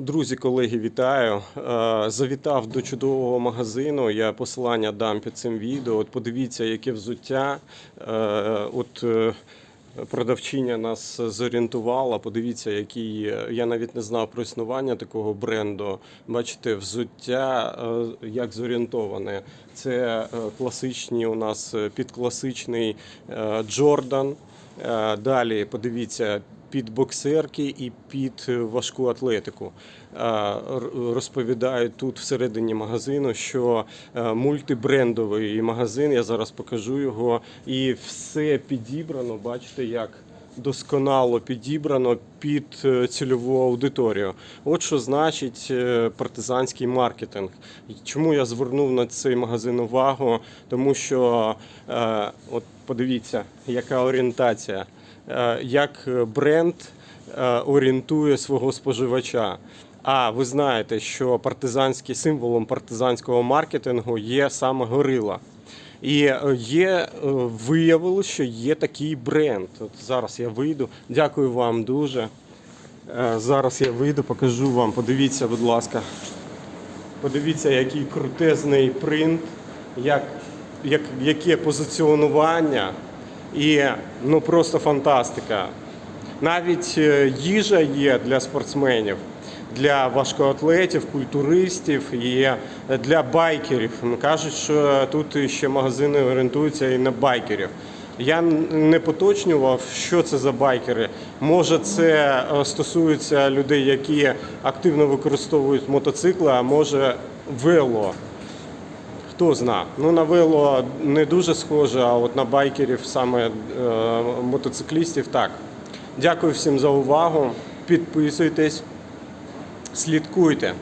Друзі, колеги, вітаю! Е, Завітав до чудового магазину. Я посилання дам під цим відео. От подивіться, яке взуття. Е, От е, продавчиня нас зорієнтувала. Подивіться, який я навіть не знав про існування такого бренду. Бачите, взуття як зорієнтоване. Це класичні у нас підкласичний Джордан. Далі подивіться під боксерки і під е, важку атлетику. Е, Розповідають тут всередині магазину, що е, мультибрендовий магазин, я зараз покажу його, і все підібрано, бачите, як досконало підібрано під цільову аудиторію. От що значить партизанський маркетинг. Чому я звернув на цей магазин увагу? Тому що от подивіться, яка орієнтація, як бренд е, орієнтує свого споживача. А ви знаєте, що партизанський символом партизанського маркетингу є саме горила. І е, є е, що є такий бренд. От зараз я вийду. Дякую вам дуже. Е, Зараз я вийду, покажу вам. Подивіться, будь ласка. Подивіться, який крутезний принт, як, як, яке позиціонування. І ну просто фантастика. Навіть е, їжа є для спортсменів, для важкоатлетів, культуристів і для байкерів. Ну, Кажуть, що тут ще магазини орієнтуються і на байкерів. Я не поточнював, що це за байкери. Може, це е, стосується людей, які активно використовують мотоцикли, а може вело. Хто зна. Ну на вело не дуже схоже, а от на байкерів, саме е, мотоциклістів, так. Дякую всім за увагу. Підписуйтесь, слідкуйте.